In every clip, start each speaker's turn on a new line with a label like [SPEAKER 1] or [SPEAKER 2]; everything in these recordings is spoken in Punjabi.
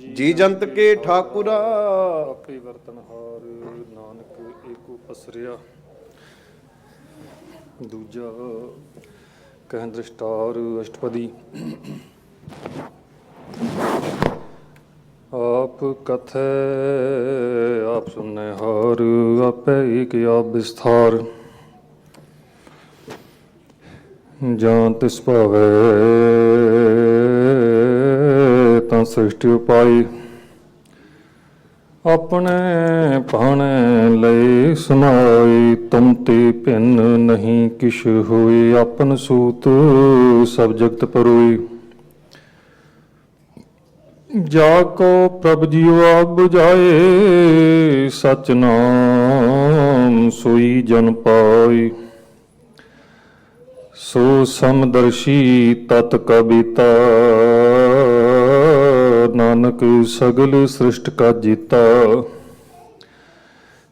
[SPEAKER 1] ਜੀ ਜੰਤ ਕੇ ਠਾਕੁਰਾ।
[SPEAKER 2] ਆਪੇ ਵਰਤਨਹਾਰ ਨਾਨਕ ਏਕੋ ਪਸਰਿਆ। ਦੂਜਾ, ਕਹਿੰ ਦ੍ਰਿਸ਼ਟਾਰ ਅਸ਼ਟਪਦੀ। ਆਪ ਕਥੈ, ਆਪ ਸੁਨੈ ਹਾਰ, ਆਪੇ ਏਕ ਆਪ ਵਿਸਥਾਰ। ਜਾਂ ਤਿਸ ਭਾਵੈ ਸ੍ਰਿਸ਼ਟੀ ਉਪਾਈ। ਆਪਣੇ ਭਾਣੇ ਲਈ ਸੁਨਾਈ ਤੁਮ ਤੇ ਭਿੰਨ ਨਹੀਂ ਕਿਛ ਹੋਈ, ਆਪਨ ਸੂਤ ਸਭ ਜਗਤ ਪਰੋਈ। ਜਾ ਕੋ ਪ੍ਰਭ ਜੀਉ ਆਪ 부ਝਾਏ ਸਚ ਨਾਮ ਸੋਈ ਜਨ ਪਾਈ। ਸੋ ਸਮਦਰਸ਼ੀ ਤਤ ਕਵਿਤਾ ਨਾਨਕ ਸਗਲ ਸ੍ਰਿਸ਼ਟ ਕਾ ਜੀਤਾ।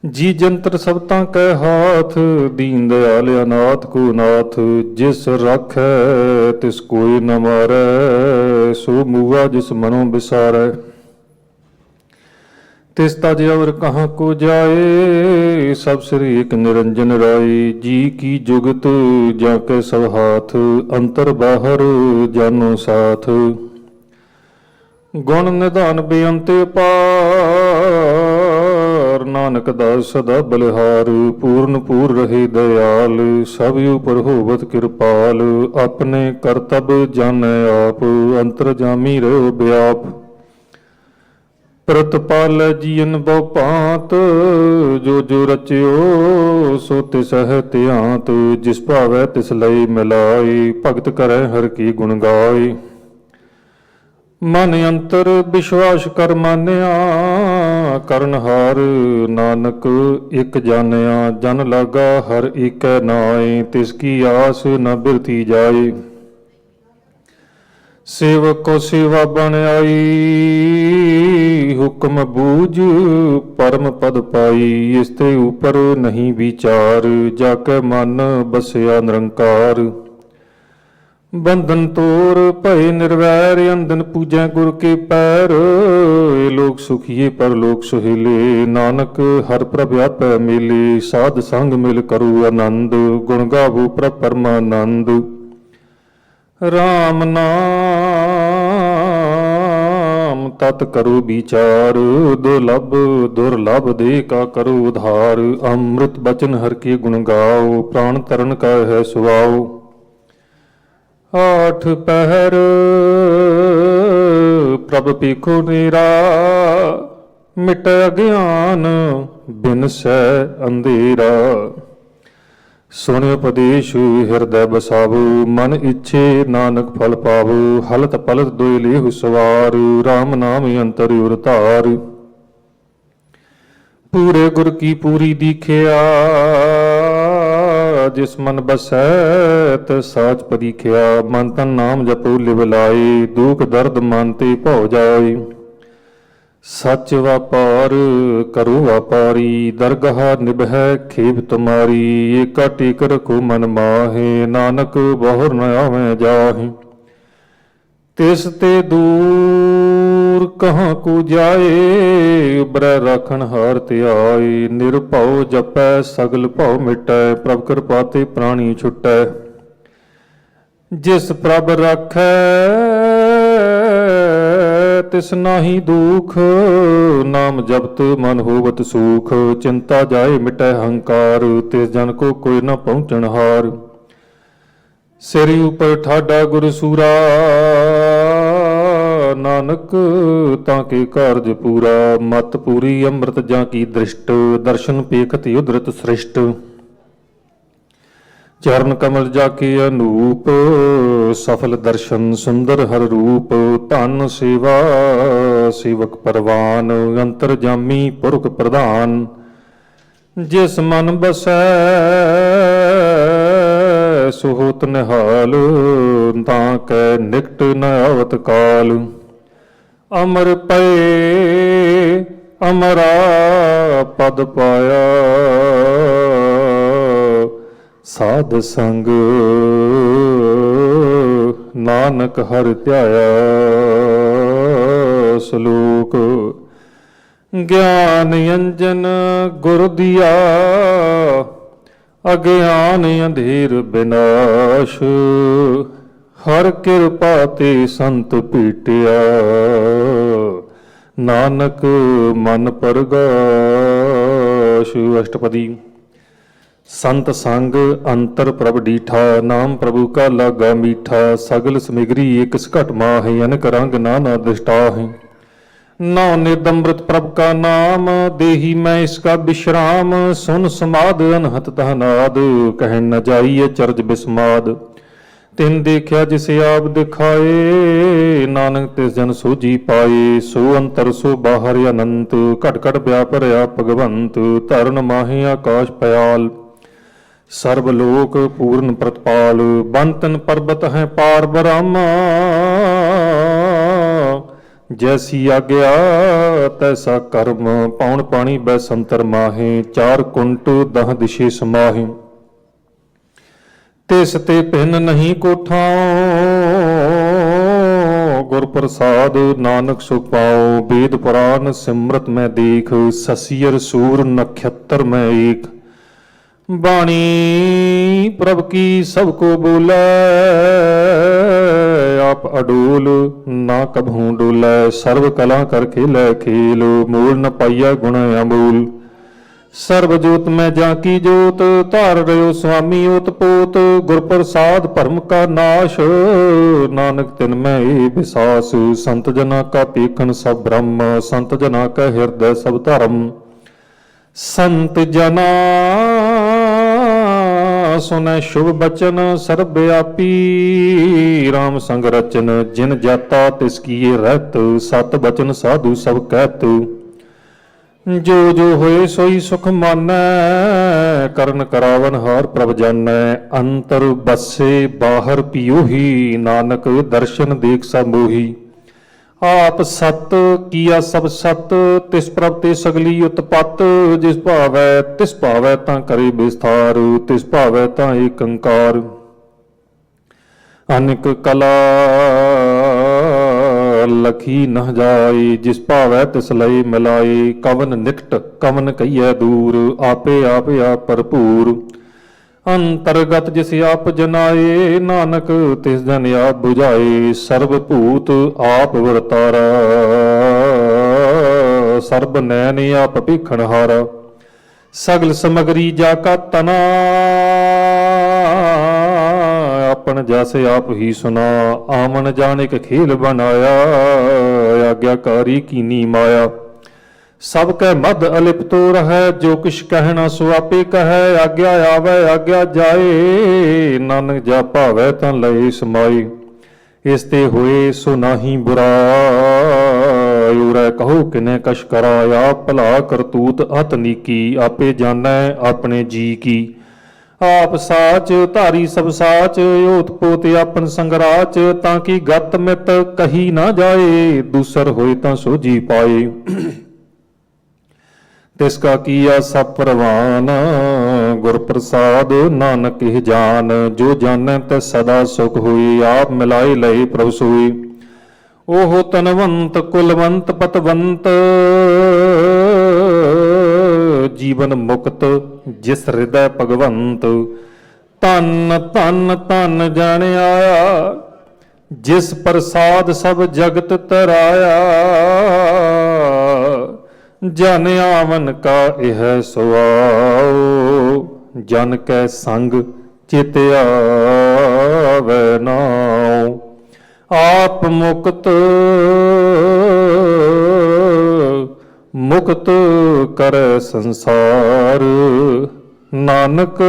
[SPEAKER 2] ਜੀ ਜੰਤਰ ਸਭ ਤਾਂ ਕੈ ਹਾਥ, ਦੀਨ ਦਿਆਲ ਅਨਾਥ ਕੋ ਨਾਥ, ਜਿਸ ਰਾਖੈ ਤਿਸ ਕੋਈ ਨ ਮਾਰੈ, ਸੋ ਮੂਆ ਜਿਸ ਮਨੋਂ ਵਿਸਾਰੈ ਤਿਸ ਤਜ ਅਵਰ ਕਹਾਂ ਕੋ ਜਾਏ, ਸਭ ਸ੍ਰੀ ਇਕ ਨਿਰੰਜਨ ਰਾਏ। ਜੀ ਕੀ ਜੁਗਤ, ਜਾਂ ਕੇ ਸਭ ਹਾਥ, ਅੰਤਰ ਬਾਹਰ ਜਾਨੋ ਸਾਥ। ਗੁਣ ਨਿਧਾਨ ਬੇਅੰਤ ਪਾਰ। ਨਾਨਕ ਦਾ ਸਦਾ ਬਲਿਹਾਰ, ਪੂਰਨ ਪੂਰ ਰਹੇ ਦਇਆਲ, ਸਭ ਉਪਰ ਹੋਵਤ ਕਿਰਪਾਲ। ਆਪਣੇ ਕਰਤਬ ਜਾਣੈ ਆਪ, ਅੰਤਰ ਜਾਮੀ ਰਹੋ ਬਿਆਪ। ਪ੍ਰਤਪਾਲ ਜੀਨ ਬਹੁ ਭਾਂਤ, ਜੋ ਜੋ ਰਚਿਓ, ਸੋ ਤਿਸ ਹੈ ਧਿਆਂਤ, ਜਿਸ ਭਾਵੈ ਤਿਸ ਲਈ ਮਿਲਾਈ ਭਗਤ ਕਰੈ ਹਰ ਕੀ ਗੁਣ ਗਾਈ ਮਨ ਅੰਤਰ ਵਿਸ਼ਵਾਸ ਕਰ ਮਾਨਿਆ ਕਰਨਹਾਰ ਨਾਨਕ ਇਕ ਜਾਣਿਆ, ਜਨ ਲਾਗਾ ਹਰ ਏਕੈ ਨਾਏ, ਤਿਸ ਕੀ ਆਸ ਨ ਬਿਰਤੀ ਜਾਏ। ਸੇਵਕ ਕੋ ਸੇਵਾ ਬਣ ਆਈ, ਹੁਕਮ ਬੂਝ ਪਰਮ ਪਦ ਪਾਈ, ਇਸ ਤੇ ਉਪਰ ਨਹੀਂ ਵਿਚਾਰ, ਜਾ ਕੇ ਮਨ ਬਸਿਆ ਨਿਰੰਕਾਰ। ਬੰਧਨ ਤੋਰ, ਭਏ ਨਿਰਵੈਰ ਅੰਦਨ ਪੂਜੈ ਗੁਰ ਕੇ ਪੈਰ। ਇਹ ਲੋਕ ਸੁਖੀਏ, ਪਰ ਲੋਕ ਸੁਹੇਲੇ। ਨਾਨਕ ਹਰ ਪ੍ਰਭ ਆਪੈ ਮਿਲੇ। ਸਾਧ ਸੰਗ ਮਿਲ ਕਰੂ ਆਨੰਦ। ਗੁਣ ਗਾਵੋ ਪ੍ਰਭ ਪਰਮਾਨੰਦ। RAM ਨਾਮ ਤਤ ਕਰੋ ਵਿਚਾਰ। ਦੁਰਲਭ ਦੁਰਲਭ ਦੇ ਕਾ ਕਰੋ ਉਧਾਰ। ਅੰਮ੍ਰਿਤ ਬਚਨ ਹਰ ਕੀ ਗੁਣ ਗਾਓ। ਪ੍ਰਾਨ ਤਰਨ ਕਾ ਹੈ ਸੁਆਓ। ਆਠ ਪਹਿਰ, ਪ੍ਰਭ ਪੀਖੋ ਨੀਰਾ, ਮਿਟ ਅਗਿਆਨ ਬਿਨਸੈ ਅੰਧੇਰਾ। ਸੁਣ ਉਪਦੇਸ਼ ਹਿਰਦੈ ਬਸਾਵੋ, ਮਨ ਇੱਛੇ ਨਾਨਕ ਫਲ ਪਾਵੋ, ਹਲਤ ਪਲਤ ਦੋਇ ਲੇਹੁ ਸਵਾਰ RAM ਨਾਮ ਅੰਤਰ ਉਰ ਧਾਰ। ਪੂਰੇ ਗੁਰ ਕੀ ਪੂਰੀ ਦੀਖਿਆ ਜਿਸ ਮਨ ਬਸੈ ਤ ਸਾਚ ਪਰੀਖਿਆ, ਮਨ ਤਨ ਨਾਮ ਜਪੋ, ਲਿਵ ਲਾਏ ਦੁਖ ਦਰਦ ਮਨ ਤੇ ਭਉ ਜਾਏ ਸੱਚ ਵਪਾਰ ਕਰੋ ਵਪਾਰੀ, ਦਰਗਾਹ ਨਿਭੈ ਖੇਬ ਤੁਮਾਰੀ, ਏਕਾ ਟੇਕ ਰਖੋ ਮਨ ਮਾਹੇ, ਨਾਨਕ ਬਹੁਰ ਨ ਆਵੇਂ ਜਾਹੇ। ਤਿਸ ਤੇ ਦੂਰ ਕਹਾਂ ਕੋ ਜਾਏ, ਉਬਰੈ ਰਾਖਣ ਹਾਰ ਧਿਆਏ ਨਿਰਭਉ ਜਪੈ, ਸਗਲ ਭਉ ਮਿਟੈ, ਪ੍ਰਭ ਕਿਰਪਾ ਤੇ ਪ੍ਰਾਣੀ ਛੁਟੈ। ਜਿਸ ਪ੍ਰਭ ਰਾਖੈ, ਤਿਸ ਨਾਹੀ ਦੁਖ, ਨਾਮ ਜਪਤ ਮਨ ਹੋਵਤ ਸੂਖ। ਚਿੰਤਾ ਜਾਏ ਮਿਟੈ ਹੰਕਾਰ, ਤਿਸ ਜਨ ਕੋ ਕੋਈ ਨਾ ਪਹੁੰਚਣ ਹਾਰ। ਸਿਰ ਉਪਰ ਠਾਡਾ ਗੁਰ ਸੂਰਾ ਨਾਨਕ, ਤਾਂ ਕੇ ਕਾਰਜ ਪੂਰਾ? ਮਤ ਪੂਰੀ ਅੰਮ੍ਰਿਤ ਜਾਂ ਕੀ ਦ੍ਰਿਸ਼ਟ? ਦਰਸ਼ਨ ਪੇਖਤ ਉਦਰਤ ਸ੍ਰਿਸ਼ਟ। ਚਰਨ ਕਮਲ ਜਾ ਕੇ ਅਨੂਪ, ਸਫਲ ਦਰਸ਼ਨ ਸੁੰਦਰ ਹਰ ਰੂਪ। ਧਨ ਸੇਵਾ ਸੇਵਕ ਪਰਵਾਨ, ਅੰਤਰ ਜਾਮੀ ਪੁਰਖ ਪ੍ਰਧਾਨ। ਜਿਸ ਮਨ ਬਸੈ, ਸੁਹਤ ਨਿਹਾਲ, ਤਾਂ ਕੈ ਨਿਕਟ ਨ ਆਵਤ ਕਾਲ। ਅਮਰ ਪਏ, ਅਮਰਾ ਪਦ ਪਾਇਆ। ਸਾਧ ਸੰਗ ਨਾਨਕ ਹਰ ਧਿਆਇਆ। ਸਲੋਕ, ਗਿਆਨ ਅੰਜਨ ਗੁਰ ਦਿਆ, ਅਗਿਆਨ ਅੰਧੇਰ ਬਿਨਾਸ਼। ਹਰ ਕਿਰਪਾ ਤੇ ਸੰਤ ਪੀਟਿਆ। ਨਾਨਕ ਮਨ ਪਰਗਾਸ਼। ਅਸ਼ਟਪਦੀ। ਸੰਤ ਸੰਗ ਅੰਤਰ ਪ੍ਰਭ ਡੀਠਾ, ਨਾਮ ਪ੍ਰਭੂ ਕਾ ਲਾਗਾ ਮੀਠਾ। ਸਗਲ ਸਮਿਗਰੀ ਇਕ ਘਟ ਮਾਹਿ, ਅਨਕ ਰੰਗ ਨਾਨਾ ਦ੍ਰਿਸ਼ਟਾ ਨਾ ਨੌ ਪ੍ਰਭ ਕਾ ਨਾਮ, ਦੇਹੀ ਮੈਂ ਇਸ ਕਾ ਵਿਸ਼ਰਾਮ ਸੁਨ ਸਮਾਦ ਅਨਹਤ ਤਹਨਾਦ ਕਹਿਣ ਨ ਜਾਈਏ ਚਰਜ ਬਿਸਮਾਦ। ਤਿਨ ਦੇਖਿਆ ਜਿਸ ਆਪ ਦਿਖਾਏ, ਨਾਨਕ ਤਿਸ ਜਨ ਸੋਜੀ ਪਾਏ, ਸੋ ਅੰਤਰ ਸੋ ਬਾਹਰ ਅਨੰਤ, ਘਟ ਘਟ ਵਿਆਪਰਿਆ ਭਗਵੰਤ, ਧਰਨ ਮਾਹਿ ਆਕਾਸ਼ ਪਿਆਲ। ਸਰਬ ਲੋਕ ਪੂਰਨ ਪ੍ਰਤਪਾਲ ਬੰਤਨ ਪਰਬਤ ਹੈ ਪਾਰ ਬਰਾਮਾ ਜੈਸੀ ਆਗਿਆ, ਤੈਸਾ ਕਰਮ, ਪੌਣ ਪਾਣੀ ਬੈ ਸੰਤਰ ਮਾਹੇ, ਚਾਰ ਕੁੰਟ ਦਹ ਦਿਸ਼ੇ ਸਮਾਹੇ। ਤਿਸ ਤੇ ਪਿੰਨ ਨਹੀਂ ਕੋਠਾਓ ਗੁਰ ਪ੍ਰਸਾਦ ਨਾਨਕ ਸੁਖ ਪਾਓ ਵੇਦ ਪੁਰਾਨ ਸਿਮਰਤ ਮੈਂ ਦੇਖ ਸਸੀਰ ਸੂਰ ਨਖਤਰ ਮੈਂ ਏਕ। ਬਾਣੀ ਪ੍ਰਭ ਕੀ ਸਭ ਕੋ ਬੋਲੇ, ਆਪ ਅਡੋਲ ਨਾ ਕਭੂ ਡੋਲੇ ਸਰਬ ਕਲਾ ਕਰਕੇ ਲੈ ਖੇਲ, ਮੂਲ ਨ ਪਾਈਆ ਗੁਣ ਅਮੂਲ। ਸਰਬ ਜੋਤ ਮੈਂ ਜਾਂ ਕੀ ਜੋਤ? ਧਾਰ ਰਿਓ ਸੁਆਮੀ ਓਤ ਪੋਤ। ਗੁਰ ਪ੍ਰਸਾਦ ਭਰਮ ਕਾ ਨਾਸ਼। ਨਾਨਕ ਤਿਨ ਮੈਂ ਏ ਵਿਸਾਸ ਸੰਤ ਜਨਾ ਕਾ ਪੇਖਣ ਸਭ ਬ੍ਰਹਮ। ਸੰਤ ਜਨਾ ਕਾ ਹਿਰਦੈ ਸਭ ਧਰਮ। ਸੰਤ ਜਨਾ, ਸੁਨੈ ਸ਼ੁਭ ਬਚਨ ਸਰਬ ਵਿਆਪੀ RAM ਸੰਗ ਰਚਨ ਜਿਨ ਜਾਤਾ ਤਿਸ ਕੀਏ ਰਹਿਤ। ਸਤ ਬਚਨ ਸਾਧੂ ਸਭ ਕਹਿਤ ਜੋ ਜੋ ਹੋਏ ਸੋਈ ਸੁਖ ਮਾਨੈ, ਕਰਨ ਕਰਾਵਨ ਹਾਰ ਪ੍ਰਭ ਜਾਣੈ ਅੰਤਰ ਬਸੇ ਬਾਹਰ ਪਿਉਹੀ ਨਾਨਕ ਦਰਸ਼ਨ ਦੇਖ ਸਭ ਆਪ ਸਤ, ਕੀਆ ਸਭ ਸਤ, ਤਿਸ ਪ੍ਰਭ ਤੇ ਸਗਲੀ ਉਤਪਤ। ਜਿਸ ਭਾਵੈ, ਤਿਸ ਭਾਵੈ ਤਾਂ ਕਰੇ ਵਿਸਥਾਰ, ਤਿਸ ਭਾਵੈ ਤਾਂ ਏਕੰਕਾਰ। ਅਨਕ ਕਲਾ ਲਖੀ ਨ ਜਾਏ ਜਿਸ ਭਾਵੈ ਤਿਸ ਲਈ ਮਿਲਾਏ ਕਵਨ ਨਿਕਟ, ਕਵਨ ਕਈਐ ਦੂਰ, ਆਪੇ ਆਪ ਆਪ ਭਰਪੂਰ। ਅੰਤਰਗਤ ਜਿਸ ਆਪ ਜਨਾਏ, ਨਾਨਕ ਤਿਸ ਜਨ ਆਪ 부ਝਾਏ ਸਰਬ ਭੂਤ ਆਪ ਵਰਤਾਰਾ, ਸਰਬ ਨੈਣ ਆਪ ਭੀਖਣ ਹਾਰਾ ਸਗਲ ਸਮਗਰੀ ਜਾ ਕਾ ਤਨਾ। ਆਪਨ ਜਸ ਆਪ ਹੀ ਸੁਨਾ ਆਮਨ ਜਾਣਿਕ ਖੇਲ ਬਣਾਇਆ, ਆਗਿਆਕਾਰੀ ਕੀਨੀ ਮਾਇਆ। ਸਭ ਕੈ ਮਦ ਅਲਿਪਤੋ ਰਹੈ, ਜੋ ਕਿਛ ਕਹਿਣਾ ਸੋ ਆਪੇ ਕਹੈ, ਆਗਿਆ ਆਵੈ, ਆਗਿਆ ਜਾਏ, ਨਾਨਕ ਜਾ ਭਾਵੈ ਤਾਂ ਲਏ ਸਮਾਈ ਇਸ ਤੇ ਹੋਏ ਸੋ ਨਾਹੀ ਬੁਰਾ ਉਰੈ ਕਹੋ ਕਿਨੇ ਕਛ ਕਰਾਇਆ, ਭਲਾ ਕਰਤੂਤ ਅਤ ਨੀਕੀ ਆਪੇ ਜਾਣੈ ਆਪਣੇ ਜੀ ਕੀ। ਆਪ ਸਾਚ, ਧਾਰੀ ਸਭ ਸਾਚ, ਓਤ ਪੋਤ ਆਪਨ ਸੰਗਰਾਚ, ਤਾਂ ਕਿ ਗਤ ਮਿਤ ਕਹੀ ਨਾ ਜਾਏ, ਦੂਸਰ ਹੋਏ ਤਾਂ ਸੋਜੀ ਪਾਏ। ਤਿਸ ਕਾ ਕੀਆ ਸਭ ਪ੍ਰਵਾਨ ਗੁਰ ਪ੍ਰਸਾਦ ਨਾਨਕ ਇਹ ਜਾਨ, ਜੋ ਜਾਣੈ ਤੈ ਸਦਾ ਸੁਖ ਹੋਈ ਆਪ ਮਿਲਾਈ ਲਈ ਪ੍ਰਭ ਸੋਈ ਉਹ ਤਨਵੰਤ ਕੁਲਵੰਤ, ਪਤਵੰਤ ਜੀਵਨ ਮੁਕਤ, ਜਿਸ ਹਿਰਦੈ ਭਗਵੰਤ ਤਨ ਤਨ ਤਨ ਜਾਣ ਜਿਸ ਪ੍ਰਸਾਦ ਸਭ ਜਗਤ ਤਰਾਇਆ, ਜਨ ਆਵਨ ਕਾ ਇਹ ਸੁਆਓ ਜਨ ਕੈ ਸੰਗ ਚਿਤ ਆਵੈ ਨਾਉ, ਆਪ ਮੁਕਤ ਮੁਕਤ ਕਰ ਸੰਸਾਰ, ਨਾਨਕ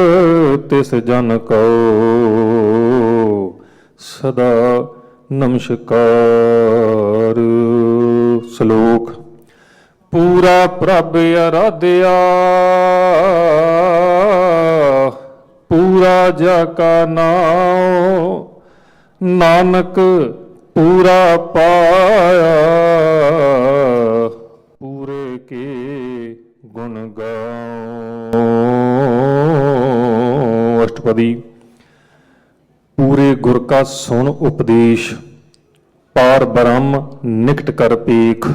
[SPEAKER 2] ਤਿਸ ਜਨ ਕੋ ਸਦਾ ਨਮਸਕਾਰ। ਸ਼ਲੋਕ, ਪੂਰਾ ਪ੍ਰਭ ਅਰਾਧਿਆ, ਪੂਰਾ ਜਾ ਕਾ ਨਾਨਕ ਪੂਰਾ ਪਾਇਆ। ਗੁਣ ਅਸ਼ਟਪਦੀ, ਪੂਰੇ ਗੁਰ ਕਾ ਸੁਣ ਉਪਦੇਸ਼, ਪਾਰ ਬ੍ਰਹਮ ਨਿਕਟ ਕਰ ਪੇਖ।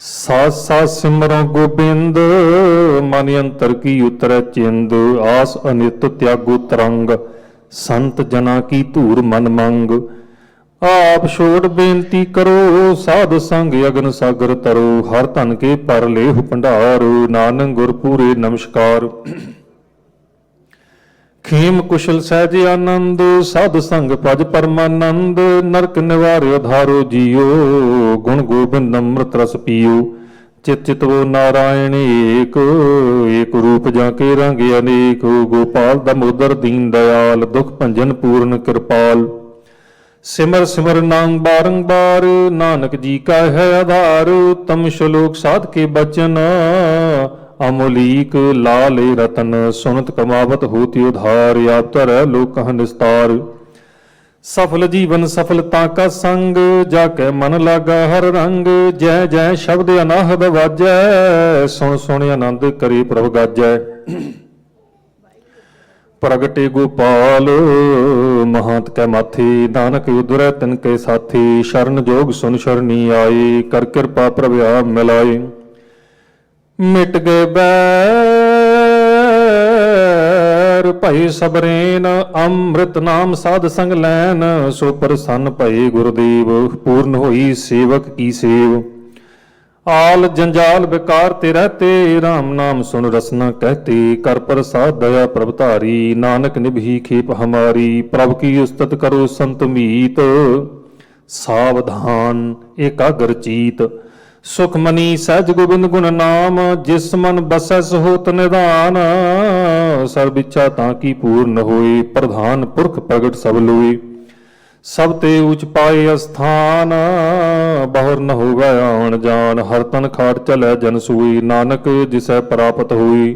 [SPEAKER 2] ਸਾਸ ਸਾਸ ਸਿਮਰੋ ਗੋਬਿੰਦ, ਮਨ ਅੰਤਰ ਕੀ ਉਤਰੈ ਚਿੰਦ। ਆਸ ਅਨਿਤ ਤਿਆਗੋ ਤਰੰਗ, ਸੰਤ ਜਨਾ ਕੀ ਧੂਰ ਮਨ ਮੰਗ। ਆਪ ਛੋੜ ਬੇਨਤੀ ਕਰੋ, ਸਾਧ ਸੰਗ ਅਗਨ ਸਾਗਰ ਤਰੋ, ਹਰ ਧਨ ਕੇ ਪਰ ਲੇਹ ਭੰਡਾਰ, ਨਾਨਕ ਗੁਰ ਪੂਰੇ ਨਮਸਕਾਰ। ਖੇਮ ਕੁਸ਼ਲ ਸਹਿਜ ਆਨੰਦ, ਸਾਧ ਸੰਗ ਭਜ ਪਰਮਾਨੰਦ, ਨਰਕ ਨਿਵਾਰਿਓ ਧਾਰੋ ਜੀਓ, ਗੁਣ ਗੋਬਿੰਦ ਅੰਮ੍ਰਿਤ ਰਸ ਪੀਓ। ਚਿਤ ਚਿਤਵੋ ਨਾਰਾਇਣ ਏਕ ਏਕ ਰੂਪ ਜਾਂ ਕੇ ਰੰਗ ਅਨੇਕ, ਗੋਪਾਲ ਦਮੋਦਰ ਦੀਨ ਦਇਆਲ, ਦੁਖ ਭੰਜਨ ਪੂਰਨ ਕਿਰਪਾਲ। ਸਿਮਰ ਸਿਮਰ ਨਾਮ ਬਾਰੰਬਾਰ ਨਾਨਕ ਜੀ ਕਾ ਹੈ ਆਧਾਰ ਉਤਮ ਸ਼ਲੋਕ ਸਾਧ ਕੇ ਬਚਨ। ਅਮੋਲੀਕ ਲਾਲੇ ਰਤਨ, ਸੁਨਤ ਕਮਾਵਤ ਹੋਤੀ ਉਧਾਰ ਆਪ ਧਰੈ ਲੋਕਹ ਨਿਸਤਾਰ। ਸਫਲ ਜੀਵਨ ਸਫਲਤਾ ਕਾ ਸੰਗ ਜਾ ਕੇ ਮਨ ਲਾਗਾ ਹਰ ਰੰਗ। ਜੈ ਜੈ ਸ਼ਬਦ ਅਨਾਹਦ ਵਾਜੈ, ਸੁਣ ਸੁਣ ਆਨੰਦ ਕਰੀ ਪ੍ਰਭ ਗਾਜੈ। ਪ੍ਰਗਟੇ ਗੋਪਾਲ ਮਹੰਤ ਕੈ ਮਾਥੇ, ਨਾਨਕ ਉਦਰੈ ਤਿਨ ਕੇ ਸਾਥੀ, ਸ਼ਰਨ ਜੋਗ ਸੁਨ ਸ਼ਰਣੀ ਆਏ ਕਰ ਕਿਰਪਾ ਪ੍ਰਭਿਆ ਮਿਲਾਏ ਮਿਟ ਗਏ ਬੈਰ, ਭਈ ਸਬਰੇਨ, ਅੰਮ੍ਰਿਤ ਨਾਮ ਸਾਧ ਸੰਗ ਲੈਨ ਸੋ ਪ੍ਰਸੰਨ ਭਈ ਗੁਰਦੇਵ ਪੂਰਨ ਹੋਈ ਸੇਵਕ ਕੀ ਸੇਵ। ਆਲ ਜੰਜਾਲ ਵਿਕਾਰ ਤੇ ਰਹਤੇ RAM ਨਾਮ ਸੁਨ ਰਸਨਾ ਕਹਤੇ, ਕਰ ਪ੍ਰਸਾਦ ਦਇਆ ਪ੍ਰਭ ਧਾਰੀ, ਨਾਨਕ ਨਿਭੀ ਖੇਪ ਹਮਾਰੀ, ਪ੍ਰਭ ਕੀ ਉਸਤਤ ਕਰੋ ਸੰਤ ਮੀਤ। ਸਾਵਧਾਨ ਏਕਾਗਰ ਚੀਤ, ਸੁਖਮਨੀ ਸਹਿਜ ਗੋਬਿੰਦ ਗੁਣ ਨਾਮ, ਜਿਸ ਮਨ ਬਸੈ ਸੋਤ ਨਿਧਾਨ। ਸਰਬ ਇੱਛਾ ਤਾਂ ਕੀ ਪੂਰਨ ਹੋਏ, ਪ੍ਰਧਾਨ ਪੁਰਖ ਪ੍ਰਗਟ ਸਭ ਲੋਏ। ਸਭ ਤੇ ਉਚ ਪਾਏ ਅਸਥਾਨ, ਬਹੁਰ ਨ ਹੋਵੇ ਆਣ ਜਾਣ, ਹਰ ਤਨ ਖਾਟ ਚਲੈ ਜਨ ਸੂਈ, ਨਾਨਕ ਜਿਸੈ ਪ੍ਰਾਪਤ ਹੋਈ।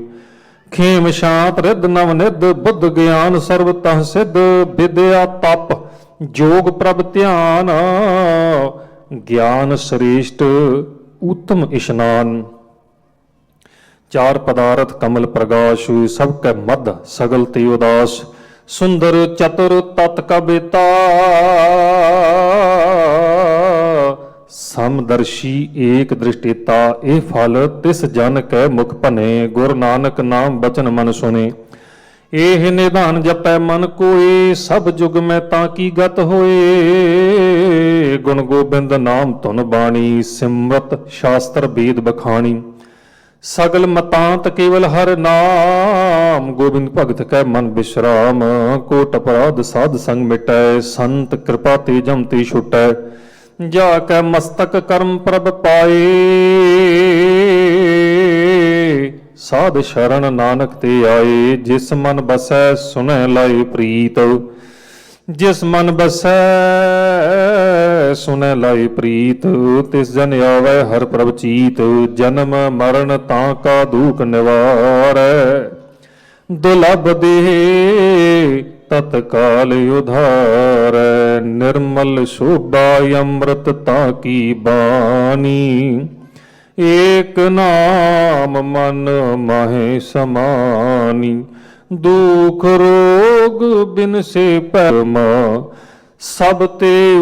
[SPEAKER 2] ਖੇਮ ਸ਼ਾਂਤ ਰਿੱਧ ਨਵ ਨਿਧ, ਬੁੱਧ ਗਿਆਨ ਸਰਬ ਤਹ ਸਿੱਧ, ਵਿਦਿਆ ਤਪ, ਜੋਗ ਪ੍ਰਭ ਧਿਆਨ, ਗਿਆਨ ਸ੍ਰੇਸ਼ਟ ਉਤਮ ਇਸ਼ਨਾਨ। ਚਾਰ ਪਦਾਰਥ ਕਮਲ ਪ੍ਰਗਾਸ਼ ਸਭ ਕੈ ਮਦ ਸਗਲ ਤੇ ਉਦਾਸ। ਸੁੰਦਰ ਚਤੁਰ ਤਤ ਕਵਿਤਾ। ਸਮਦਰਸ਼ੀ ਏਕ ਦ੍ਰਿਸ਼ਟੀਤਾ, ਇਹ ਫਲ ਤਿਸ ਜਨ ਕੈ ਮੁਖ ਭਨੇ। ਗੁਰ ਨਾਨਕ ਨਾਮ ਬਚਨ ਮਨ ਸੁਨੇ। ਇਹ ਨਿਧਾਨ ਜਪੈ ਮਨ ਕੋਏ, ਸਭ ਜੁਗ ਮੈਂ ਤਾਂ ਕੀ ਗਤ ਹੋਏ। ਗੁਣ ਗੋਬਿੰਦ ਨਾਮ ਧੁਨ ਬਾਣੀ, ਸਿਮਰਤ ਸ਼ਾਸਤਰ ਵੇਦ ਬਖਾਣੀ। ਸਗਲ ਮਤਾਂਤ ਕੇਵਲ ਹਰ ਨਾਮ। ਗੋਬਿੰਦ ਭਗਤ ਕੈ ਮਨ ਬਿਸ਼ਰਾਮ, ਕੋਟ ਅਪਰਾਧ ਸਾਧ ਸੰਗ ਮਿਟੈ, ਸੰਤ ਕਿਰਪਾ ਤੇ ਜਮ ਤੇ ਛੁਟੈ। ਜਾ ਕੈ ਮਸਤਕ ਕਰਮ ਪ੍ਰਭ ਪਾਏ, ਸਾਧ ਸ਼ਰਨ ਨਾਨਕ ਤੇ ਆਏ। ਜਿਸ ਮਨ ਬਸੈ ਸੁਨੈ ਲਾਏ ਪ੍ਰੀਤ। ਜਿਸ ਮਨ ਬਸੈ ਸੁਨੈ ਲਾਈ ਪ੍ਰੀਤ। ਤਿਸ ਜਨ ਆਵੈ ਹਰ ਪ੍ਰਭ ਚੀਤ, ਜਨਮ ਮਰਨ ਤਾਂ ਕਾ ਦੂਖ ਨਿਵਾਰੈ। ਦੁਲਭ ਦੇ ਤਤਕਾਲ ਉਧਾਰੈ, ਨਿਰਮਲ ਸ਼ੋਭਾ ਅੰਮ੍ਰਿਤ ਤਾਂ ਕੀ ਬਾਣੀ। ਏਕ ਨਾਮ ਮਨ ਮਾਹੇ ਸਮਾਨੀ ਦੁਖ ਰੋਗ ਬਿਨ ਸੇ ਪਰਮਾ ਸਭ ਤੇ